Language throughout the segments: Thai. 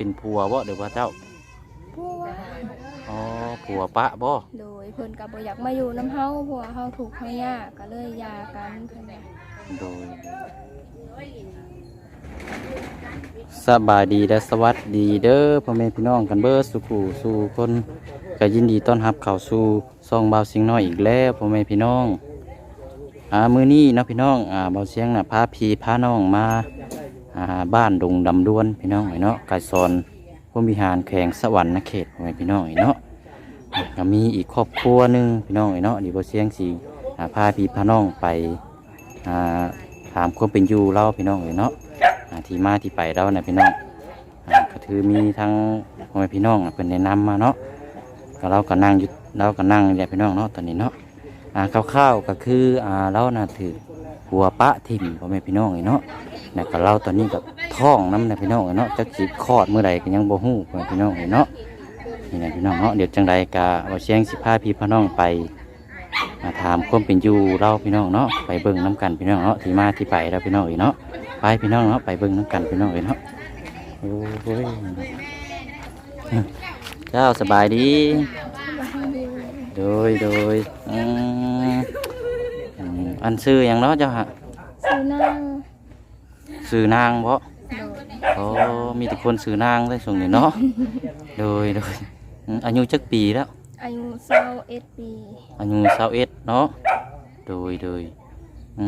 เป็นผัวบ่หรือว่าเจ้าผัวอ๋อผัวปะบ่โดยเพิ่นก็บ่อยากมาอยู่น้ำเฮาเพราะว่าเฮาถูกข์เฮายากก็เลยหย่ากันเพิ่นว่าโดยสบายดีและสวัสดีเด้อพ่อแม่พี่น้องกันเบิดสุขูสู่คนก็ยินดีต้อนรับเข้าสู่ซองเบาเสียงน้อยอีกแล้วพ่อแม่พี่น้องอ่ามื้อนี้เนาะพี่น้องอ่าเบาเสียงน่ะพาพี่พาน้องมาอ่า บ้านดงดำด้วนพี่น้องเนาะกายซอนพรหมวิหารแขวงสวรรค์นเขตพ่อแม่พี่น้องเนาะอ่าก็มีอีกครอบครัวหนึงพี่น้องเนาะดีบเสียงสิอ่าพาพี่พาน้องไปถามความเป็นอยู่เราพี่น้องเลยเนาะที่มาที่ไปเราเนี่ยพี่น้องก็ถือมีทั้งพ่อแม่พี่น้องเป็นแนะนำมาเนาะก็เราก็นั่งยู่เราก็นั่งเนี่ยพี่น้องเนาะตอนนี้เนาะอ่าคร่าวๆก็คืออ่าเราน่ะถือหัวปะทิ่มพ่อแม่พี่น้องเลยเนาะ นี่ก็เราตอนนี้กับท้องน้ำนี่ยพี่น้องเลยเนาะจักสิคลอดเมื่อใดก็ยังบ่ฮู้พี่น้องเลยเนาะนี่นะพี่น้องเนาะเดี๋ยวจังใดก็เอาเชียงสิพาพี่พี่น้องไปมาถามความเป็นอยู่เราพี่น้องเนาะไปเบิ่งน้ำกันพี่น้องเนาะที่มาที่ไปเราพี่น้องเนาะไปพี่น้องเนาะไปเบิ่งน้ำกันพี่น้องเนาะโอ้ยเจ้าสบายดีโดยโดยอันซื้ออย่างเนาะเจ้าฮะซื้อนาง ซื้อนางเพราะโดยโอ้มีแต่คนซื้อนางได้ส่งนี่เนาะโดยโดยอืมอายุจักปีแล้ว อายุ21ปี อายุสาวเอ็ดเนาะโดยโดยอื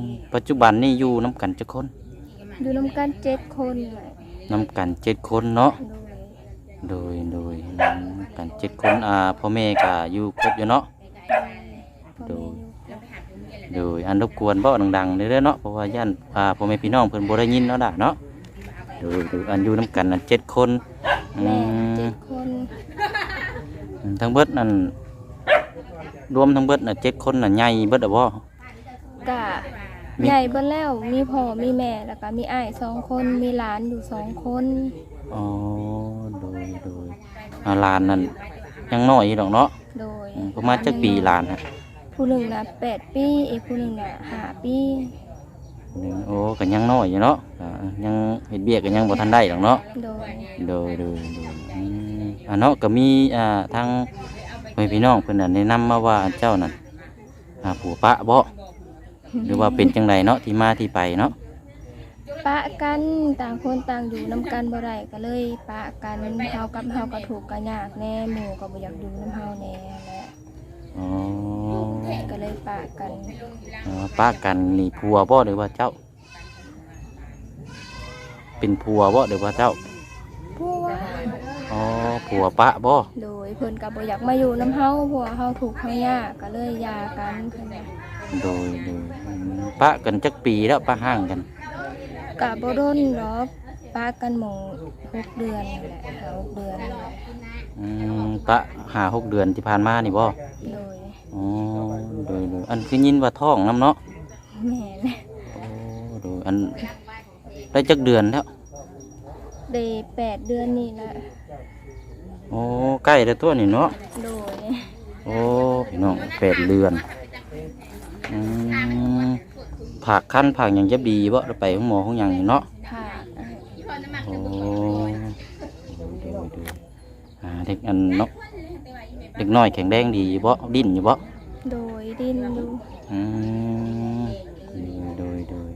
มปัจจุบันนี่อยู่น้ำกันจักคน อยู่นำกัน7คนแหละนำกันเจ็ดคนเนาะโดยโดยโดยนำกันเจ็ดคนอ่าพ่อแม่ก็อยู่ครบอยู่เนาะโดย โดยอันรบกวนเบ้าดังๆเด้อเนาะเพราะว่าย่านอ่าพ่อแม่พี่น้องเพิ่นบ่ได้ยินเนาะด่าเนาะโดยโดยอันอยู่นำกันอันเจ็ดคนอืแม่มเจ็ดคนทั้งเบิดนั่นรวมทั้งเบิดน่ะเจ็ดคนน่ะใหญ่เบิดอะบ่กะใหญ่เบิ่แล้วมีพ่อมีแม่แล้วก็มีอ้ายสองคนมีหลานอยู่สองคนอ๋อโดยโดยอ่าหลานนั่นยังน้อยอยู่ดอกเนาะโดยอืมประมาณจักปีหลานฮะ ผู้หนึ่งน่ะแปดปีอีกผู้หนึ่งน่ะห้าปีหนึ่งโอ้ก็ยังน้อยอยู่เนาะอ่ายังเฮ็ดเบี้ยก็ยังบ่ทันได้ดอกเนาะ โดยโดยโดยโดยอืมอ่าเนาะก็มีอ่าทางพ่อแม่พี่น้องเพิ่นน่ะแนะนำมาว่าเจ้านั่นอ่าผัวปะบ่หรือว่าเป็นจังไดเนาะที่มาที่ไปเนาะปะกันต่างคนต่างอยู่นํกันบ่ได้ก็เลย ปะกันเฮากับเฮาก็ถูกข์ก็ยากแน่หมู่ก็บ่อยากอยู่นํเฮาแน่แหละอ๋อ ก็เลยปะกันอ่าปะกันนี่ผัวบ่หรือว่าเจ้า เป็นผัวบ่หรือว่าเจ้าผู้ว่าอ๋อผัวปะบ่โดยเพิ่นก็บ่อยากมาอยู่นํเฮาเพราะว่าเฮาถูกข์เฮายากก็เลยหย่ากันเพิ่นว่าโดยโดยอืมปะกันจักปีแล้วปะห่างกัน ก็บ่โดนหรอกปะกันหมู่หกเดือนนั่นแหละหาหกเดือนนั่นแหละอืมปะหาหกเดือนที่ผ่านมานี่บ่โดย อ๋อโดยโดยอันคือยินว่าท้องน้ำเนาะแม่นโอ้โดยอันได้จักเดือนแล้วได้แปดเดือนนี่แหละโอ้ใกล้แล้วตัวนี่เนาะโดยโอ้พี่น้องแปดเดือนอืมผักขั้นผักอย่างจะบีบ่เราไปห้องหมอห้องหยังนี่เนาะผ่าโอ้โดยโดยอ่าเด็กอันเนาะ เด็กน้อยแข็งแรงดีบ่ดิ้นอยู่บ่โดยดินอยู่อืมโดยโดย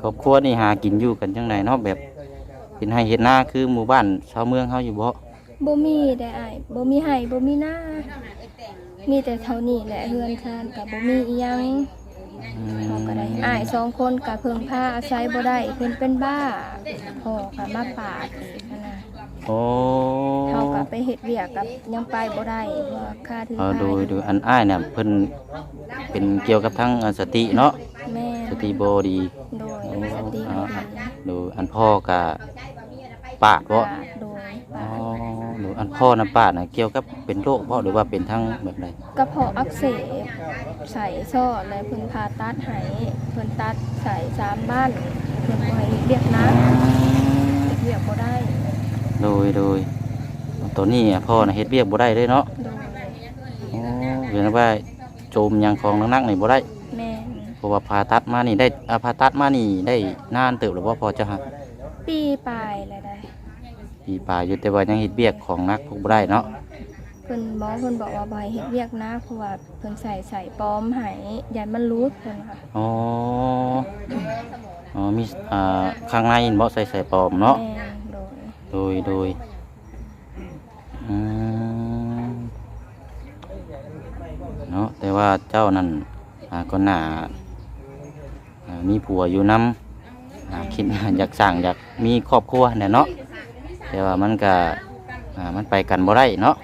ครอบครัวนี่หากินอยู่กันจังไดเนาะแบบเป็นให้เห็ดหน้าคือหมู่บ้านชาวเมืองเฮาอยู่บ่บ่มีได้อ้ายบ่มีไห้บ่มีหน้า มีแต่เท่านี้แหละเฮือนคานกับบ่มีอีหยังอืมเฮาก็ได้อ้ายสองคนก็เพิ่งพาอาศัยบ่ได้เพิ่นเป็นบ้าพ่อก็มาปาดอีกหั้นนะ โอ้เฮาก็ไปเฮ็ดเวียกกับยังไปบ่ได้เพราะว่าค่าถือเออค่าโดยโดยอันอ้ายเนี่ยเพิ่นเป็นเกี่ยวกับทั้งอ่าสติเนาะแม่สติบ่ดีโดยโอ้สติอ่าบ่ดีโดยอันพ่อก็ปาดบ่ปาดโดยอ๋ปาอดหรืออันพ่อน่ะปาดน่ะเกี่ยวกับเป็นโรคบ่หรือว่าเป็นทั้งแบบใดกระเพาะอักเสบใส่ซ่อแล้วเพิ่นผ่าตัดให้เพิ่นตัดใส่สามบ้านเพิ่นบ่ให้เรียกนะเรียกบ่ได้ โดยโดยตัวนี้อะพ่อน่ะเฮ็ดเวียกบ่ได้เลยเนาะโดยโอ้เรียกว่าโจมหยังของหนักๆนี่บ่ได้แม่นเพราะว่าผ่าตัดมานี่ได้อ่าผ่าตัดมานี่ได้นานเติบหรือว่าพอจะฮะปีปลายแล้วได้ปีปลายอยู่แต่ว่ายังเฮ็ดเวียกของนักพวกบ่ได้เนาะเพิ่นหมอเพิ่นบอกว่าบ่ให้เฮ็ดเวียกนะเพราะว่าเพิ่นใส่ใส่ปลอมให้ยันมันรูดเพิ่นค่ะอ๋ออ๋อมีอ่าข้างในบ่ใส่ใส่ปลอมเนาะแม่น โดยโดยเนาะแต่ว่าเจ้านั่นอาก็น่าอ่ามีผัวอยู่น้ำคิดอยากสั่งอยากมีครอบครัวเนี่ยเนาะแต่ว่ามันก็มันไปกันบ่ได้เนาะ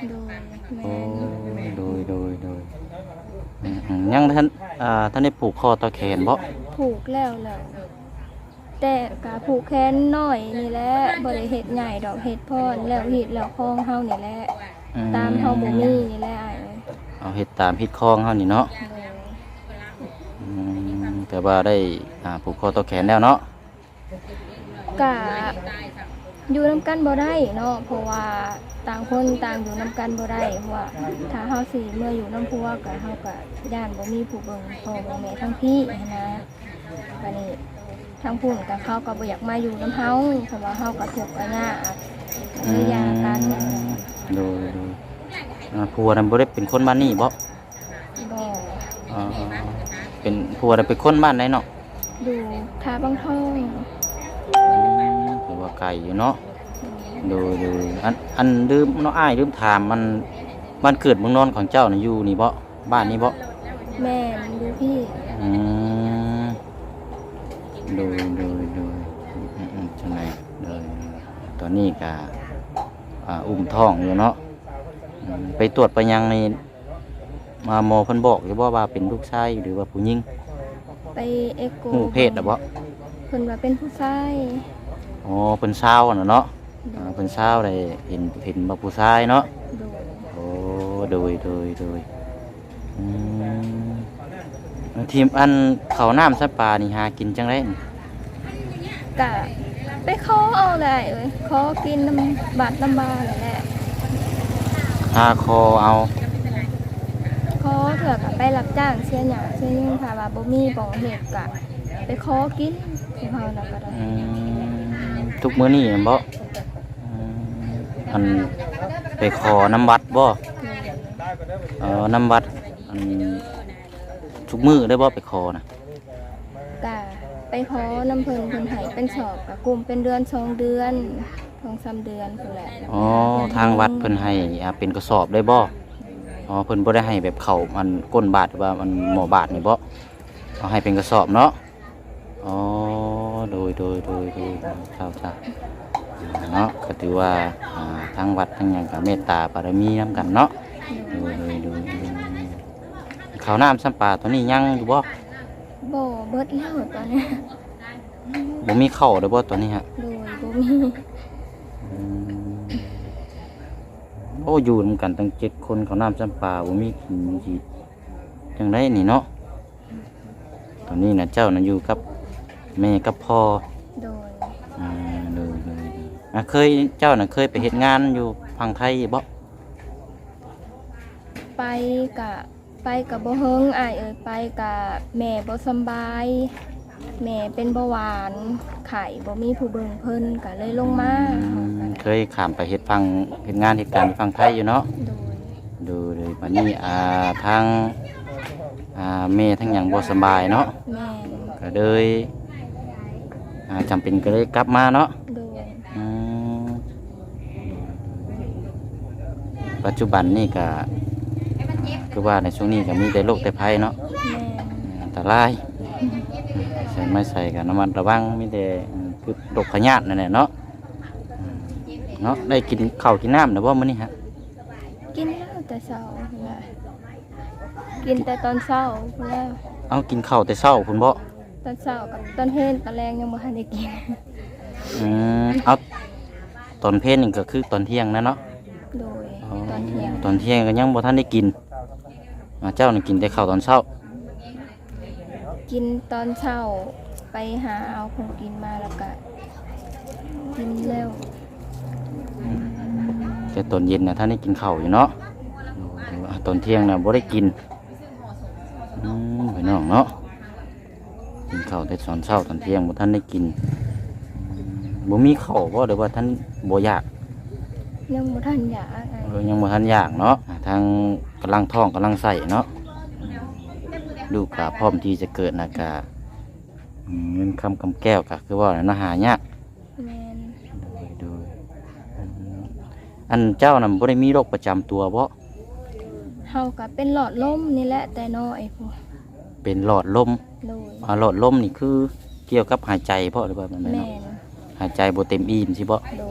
โดยโดยโดยยังท่านท่านได้ผูกคอต่อแขนบ่ผูกแล้วแล้ว แต่กะผูกแขนน้อยนี่แหละบ่ได้เฮ็ดใหญ่ดอกเฮ็ดพรแล้วเฮ็ดแล้วคองเฮานี่แหละอืตามเฮาบ่มีนี่แหละอ้ายเอ้ยเอาเฮ็ดตามพิดคลองเฮานี่เนาะโดยอืมแต่ว่าได้อ่าผูกคอต่อแขนแล้วเนาะกะอยู่นํกันบ่ได้เนาะเพราะว่าต่างคนต่างอยู่นํกันบ่ได้เพราะว่าถ้าเฮาสิเมื่ออยู่นํผัวก็เฮาก็ย่านบ่มีผู้เบิ่งพ่อเบิ่งแม่ทั้งพี่นะบัดนี้ ทางพุ่นก็เขาก็บ่อยากมาอยู่นํเฮาเพราะว่าเฮาก็ทุกข์อะยากก็เลยหย่ากันโดยโดยอ่าผัวนั้นบ่ได้เป็นคนบ้านนี้บ่บ่อ่าเป็นผัวนั้นเป็นคนบ้านไหนเนาะดูทาบางทองอืมถือว่าไกลอยู่เนาะโดยโดยอันอันลืมน้องอ้ายลืมถามมันบ้านเกิดเมืองนอนของเจ้าน่ะอยู่นี่บ่บ้านนี้บ่แม่นดูพี่อืม โดยโดยโดยอืมอืมจังไงโดยตอนนี้ก็อ่าอุ้มท้องอยู่เนาะไปตรวจไปยังในมาหมเพิ่นบอกอยู่บ่ว่าเป็นลูกชายหรือว่าผู้หญิงไปเอ็กโกหูเพศอะบ่เพิ่นว่าเป็นผู้ชายอ๋อเพิ่นเศร้าน่ะเนาะเพิ่นเศร้าได้เห็นเห็นบ่ผู้ชายเนาะดูโอ้โดยโดยโดยอืม ทีมอันข้าวน้ำสัปปลานี่หากินจังได๋กะไปขอเอาได้เอ้ยขอกินน้ำบาดน้ำบานั่นแหละหาคอเอาขอเถื่อกะไปรับจ้างเสียหยังเสียหยังค่ะว่าบ่มีบ่เฮ็ดกะ ไปขอกินของเฮาน่ะก็ได้อืมทุกมื้อนี่บ่อืมอันไปขอน้ำวัดบ่เออน้ำวัดอัน ทุกมื้อได้บ่ไปขอนะกะไปขอน้ำเพิ่นเพิ่นให้เป็นสอบกะกลุ่มเป็นเดือนสองเดือนสองสามเดือนพุ่นแหละอ๋อทางวัดเพิ่นให้อ่าเป็นกระสอบได้บ่อ๋อเพิ่นบ่ได้ให้แบบเข้ามันก้นบาทหรือว่ามันหมอบาทนี่บ่เอาให้เป็นกระสอบเนาะอ๋อโดยโดยโดยโดยเจ้าจ้าเนาะก็ถือว่าอ่าทางวัดทางหยังก็เมตตาบารมีนํกันเนาะโดยโดยโดยโดย ข้าวน้ำซ้ำปลาตัวนี้ยังอยู่บ่บ่เบิดแล้วตอนเนี้ยบ่มีข้าวเด้อบ่ตัวนี้ฮะโดยบ่มีอืมโอ้อยู่นำกันตั้งเจ็ดคนข้าวน้ำซ้ำปลาบ่มีกินมีสิจังไดนี่เนาะตอนนี้น่ะเจ้าน่ะอยู่กับแม่กับพ่อโดยอ่าโดยโดยโดยอะเคยเจ้าน่ะเคยไปเฮ็ดงานอยู่พังไทยบ่ไปกะ ไปกับบ่เฮิงอ้ายเอ้ยไปกะแม่บ่สำบาย แม่เป็นเบาหวานไข่บ่มีผู้เบิ่งเพิ่นก็เลยลงมาอืมเคยข้ามไปเฮ็ดฟังเฮ็ดงานเฮ็ดการอยู่ฟังไทยอยู่เนาะโดยดูเลยวันนี้อ่าทางอ่าแม่ทั้งอย่างบ่สำบายเนาะแม่ก็เลยอ่าจำเป็นก็เลยกลับมาเนาะโดยอืมปัจจุบันนี่ก็ คือว่าในช่วงนี้ก็มีแต่โรคแต่ภัยเนาะแม่อันตรายใส่ไม่ใส่กันน้ำมันระวังมีแต่คือโรคพยาธินั่นแหละเนาะอืมเนาะได้กินข้าวกินน้ำนะบ่มื้อนี้ฮะกินแล้วแต่เช้าพุ่นล่ะกินแต่ตอนเช้าพุ่นแล้วเอากินข้าวแต่เช้าพุ่นบ่ตอนเช้ากับตอนเฮ็ดตอนแรงยังบ่ทันได้กินอืมเอาตอนเพลนนี่ก็คือตอนเที่ยงนะเนาะโดยตอนเที่ยงตอนเที่ยงก็ยังบ่ทันได้กิน อ่าเจ้านี่กินแต่ข้าวตอนเช้า กินตอนเช้าไปหาเอาของกินมาแล้วก็กินแล้วแต่ตอนเย็นนะท่านได้กินข้าวอยู่เนาะแต่ว่าตอนเที่ยงน่ะบ่ได้กินอืมไปน้องเนาะกินข้าวแต่ตอนเช้าตอนเที่ยงบ่ทันได้กินอืมบ่มีข้าวบ่หรือว่าท่านบ่อยาก ยังบ่ทันอยากไอ้เออยังบ่ทันอยากเนาะอ่า ทางกำลังท้องกำลังใส่เนาะลูกก็พร้อมที่จะเกิดนะกะอืมเงินคำกำแก้วก็คือว่าน่ะเนาะหายากแม่นโดยโดยอืมอันเจ้าน่ะบ่ได้มีโรคประจำตัวบ่เฮาก็เป็นหลอดลมนี่แหละแต่น้อยพวกเป็นหลอดลมโดยอ่าหลอดลมนี่คือเกี่ยวกับหายใจเพราะหรือว่ามันแม่เนาะนหายใจบ่เต็มอิ่มสิบ่โดย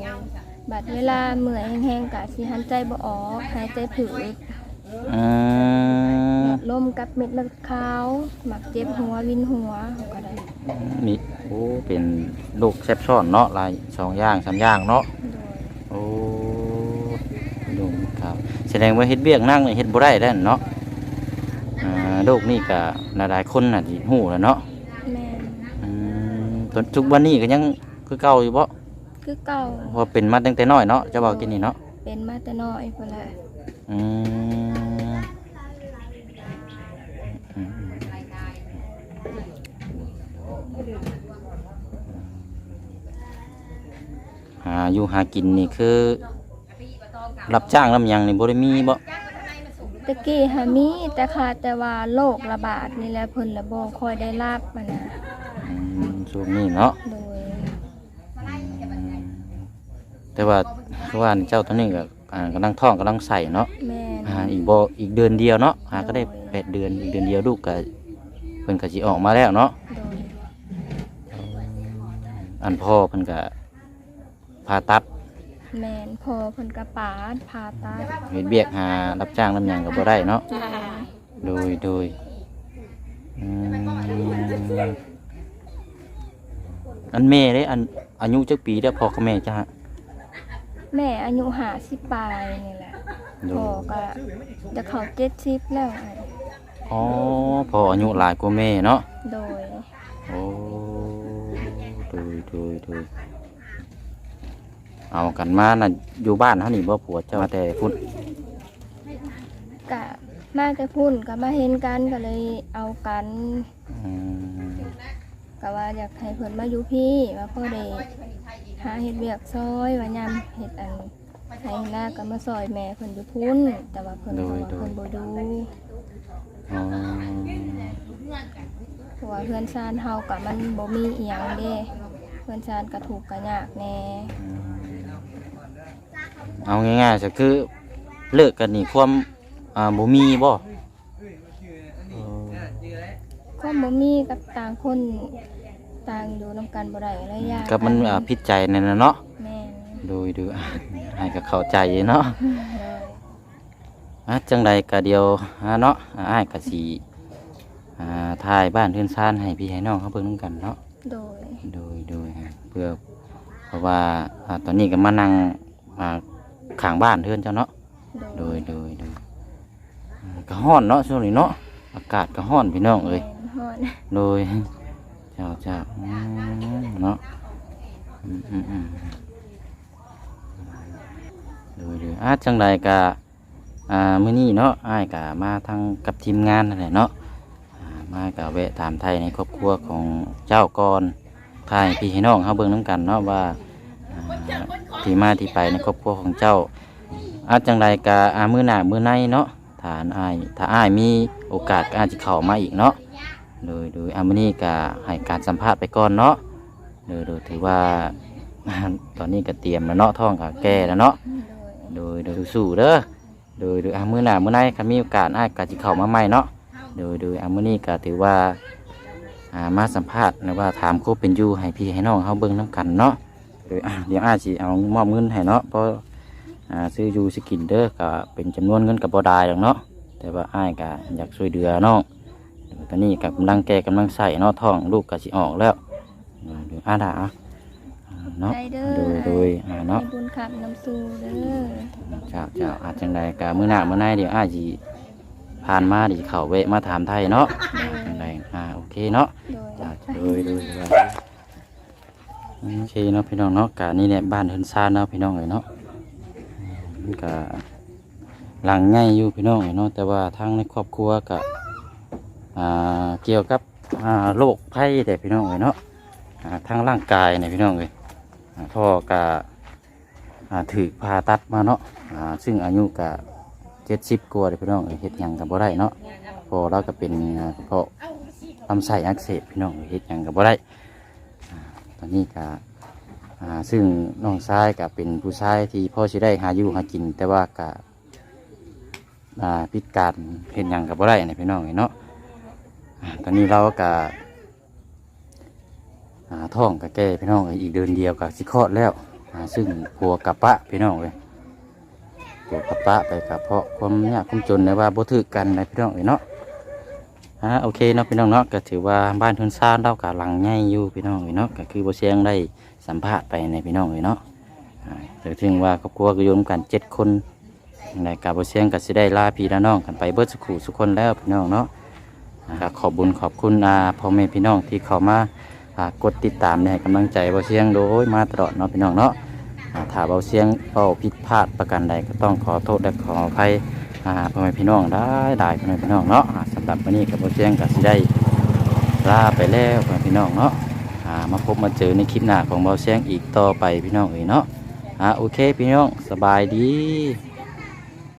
บัดเวลาเมื่อยแห้งๆกะสิหันใจบ่ออกหายใจผืดอืมลมกับเม็ดเลือดขาวหมักเจ็บหัววินหัวเขาก็ได้มีโอ้เป็นโรคแซบซ้อนเนาะหลายสองอย่างสามอย่างเนาะโดยโอ้ลุงครับ แสดงว่าเฮ็ดเบี้ยกนั่งนี่เฮ็ดบ่ได้แล้วเนาะอ่าโรคนี่ก็หลายๆคนน่ะสิฮู้แล้วเนาะแม่นอืมจนทุกวันนี้ก็ยังคือเก่าอยู่บ่ คือเก่าเพราะว่าเป็นมาตั้งแต่น้อยเนาะจะบอกกินนี่เนาะเป็นมาแต่น้อยพุ่นแหละอืมอืมหาอยู่หากินนี่คือ รับจ้างลำยังนี่บ่ได้มีบ่ตะกี้หามีแต่ขาดแต่ว่าโรคระบาดนี่แหละเพิ่นละบ่ค่อยได้รับมันน่ะอืมช่วงนี้เนาะ โดย แต่ว่าคือว่าเจ้าตัวนี้ก็อ่ากำลังท้องกำลังใส่เนาะแม่นอ่าอีกบ่อีกเดือนเดียวเนาะหาก็ได้แปดเดือนอีกเดือนเดียวลูกก็เพิ่นก็สิออกมาแล้วเนาะโดยอันพ่อเพิ่นก็ผ่าตัดแม่นพอเพิ่นกระปาดผ่าตัดเฮ็ดเบียกหารับจ้างลำหยังก็บ่ได้เนาะโดยโดยโดยอืมอันแม่เด้อันอายุจักปีแล้วพ่อกับแม่จ้ะฮะ แม่อายุ50ปลายนี่แหละโดพ่อยก็จะเข้า70แล้วไอ้อ๋อพ่ออายุหลายกว่าแม่เนาะ โดย โอ้ดูดูดูเอากันมาน่ะอยู่บ้านเฮานี่บ่ผัวเจ้ามาแต่พุ่นกะมาแต่พุ่นก็มาเห็นกันก็เลยเอากันอืมก็ว่าอยากให้เพิ่นมาอยู่พี่ว่าพ่อได้ หาเฮ็ดเวียกซอยว่ายามเฮ็ดอันให้หน้าก็มาซอยแม่เพิ่นอยู่พุ่นแต่ว่าเพิ่นก็ว่าเพิ่นบ่ดูอ๋อเพราะว่าเพื่อนชานเฮาก็มันบ่มีอีหยังเด้เพื่อนชานก็ถูกข์ก็ยากแน่เอาง่ายๆก็คือเลิกกันนี่ความอ่าบ่มีบ่เออความบ่มีกับต่างคน ต่างอยู่นํกันบ่ได้ระยะกับมันอ่าผิดใจนั่นน่ะเนาะแม่นโดยดูอะให้ก็เข้าใจเนาะเลยอะจังใดก็เดียวอ่าเนาะอ่าอ้ายก็สิอ่าถ่ายบ้านเรือนซ่านให้พี่ให้น้องเขาเบิ่งนำกันเนาะ โดยโดยโดยฮะเพื่อเพราะว่าอ่าตอนนี้ก็มานั่งอ่าข้างบ้านเทือนเจ้าเนาะโดโดยยโดยโดยอ่าก็ฮ้อนเนาะช่วงนี้เนาะอากาศก็ฮ้อนพี่น้องเอ้ยแม่นฮอดโดย เจ้าเจ้าเนาะโดยโดยอะจังใดก็อ่ามื้อนี้เนาะอ้ายก็มาทางกับทีมงานนั่นแหละเนาะมาก็แวะถามไทยในครอบครัวของเจ้าก่อนทายพี่ให้น้องเฮาเบิ่งนํกันเนาะว่าที่มาที่ไปในครอบครัวของเจ้าอาจังใดก็อามื้อหน้ามื้อในเนาะถ้าอ้ายถ้าอ้ายมีโอกาสก็อาจจะเข้ามาอีกเนาะ โดยโดยอามานี่ก็ให้การสัมภาษณ์ไปก่อนเนาะโดยโดยถือว่าตอนนี้ก็เตรียมแล้วเนาะท้องก็แก่แล้วเนาะโดยโดยสู้เด้อโดยโดยอามือหน้ามือในก็มีโอกาสอ้ายก็สิเข้ามาใหม่เนาะโดยโดยอามนี่ก็ถือว่าอ่ามาสัมภาษณ์หรือว่าถามครบเป็นอยู่ให้พี่ให้น้องเฮาเบิ่งนํกันเนาะโดยเดี๋ยวอ้ายสิเอามอบเงินให้เนาะเพราะอ่าซื้ออยู่สิกินเด้อก็เป็นจำนวนเงินก็บ่ได้หรอกเนาะแต่ว่าอ้ายก็อยากช่วยเหลือน้อง ตอนนี้กับกำลังแก่กำลังใส่เนาะท้องลูกก็สิออกแล้วเออเดี๋ยวอาดาอะเนาะใจเด้อโดยโดยอ่าเนาะให้บุญขับน้ำสู่เด้อเจ้าเจ้าอาจจังใดกะมื้อหน้ามื้อในเดี๋ยวอาจีผ่านมาดิเข้าแวะมาถามไทยเนาะจังใดอ่าโอเคเนาะโดยจ้าโดยโดยโดยโอเคเนาะพี่น้องเนาะกะนี่แหละบ้านเฮินซานเนาะพี่น้องเอ้ยเนาะมันกะหลังง่ายอยู่พี่น้องเอ้ยเนาะแต่ว่าทางในครอบครัวกะอ่า เกี่ยวกับโรคภัยแต่พี่น้องเอ้ยเนาะทางร่างกายเนี่ยพี่น้องเอ้ยอ่าพ่อกะถือผ่าตัดมาเนาะซึ่งอายุกะเจ็ดสิบกว่าเลยพี่น้องเอ้ยเฮ็ดยังกับบ่ได้เนาะพอเราก็เป็นอ่ากระเพาะลำไส้อักเสบพี่น้องเอ้ยเฮ็ดยังกับบ่ได้ตอนนี้กะซึ่งน้องชายก็เป็นผู้ชายที่พ่อสิได้หาอยู่หากิน แต่ว่ากะพิการเฮ็ดยังกับบ่ได้นะพี่น้องเอ้ยเนาะ ตอนนี้เราก็อ่าท้องกับแก่พี่น้องอีกเดือนเดียวกับสิคอดแล้วซึ่งผัวกับปะพี่น้องเลยผัวกับปะไปกับเพราะความยากความจนในว่าบ่ถือกันในพี่น้องเอ้ยเนาะโอเคเนาะพี่น้องเนาะก็ถือว่าบ้านทุนซ่านเรากับหลังใหญ่อยู่พี่น้องเอ้ยเนาะก็คือบ่เสียงได้สัมภาษณ์ไปในพี่น้องเอ้ยเนาะแต่ถึงว่าครอบครัวก็อยู่ร่วมกันเจ็ดคนในการบ่เสียงก็สิได้ลาพี่ละน้องกันไปเบิดสุขุสุคนแล้วพี่น้องเนาะ ก็ขอบบุญขอบคุณพ่อแม่พี่น้องที่เข้ามากดติดตามให้กำลังใจเบาเสียงโดยมาตลอดเนาะพี่น้องเนาะถ้าเบาเสียงเบาผิดพลาดประการใดก็ต้องขอโทษและขออภัยพ่อแม่พี่น้องได้ได้พ่อแม่พี่น้องเนาะสำหรับวันนี้กับเบาเสียงก็สิได้ลาไปแล้วพ่อแม่พี่น้องเนาะมาพบมาเจอในคลิปหน้าของเบาเสียงอีกต่อไปพี่น้องเอ๋ยเนาะโอเคพี่น้องสบายดี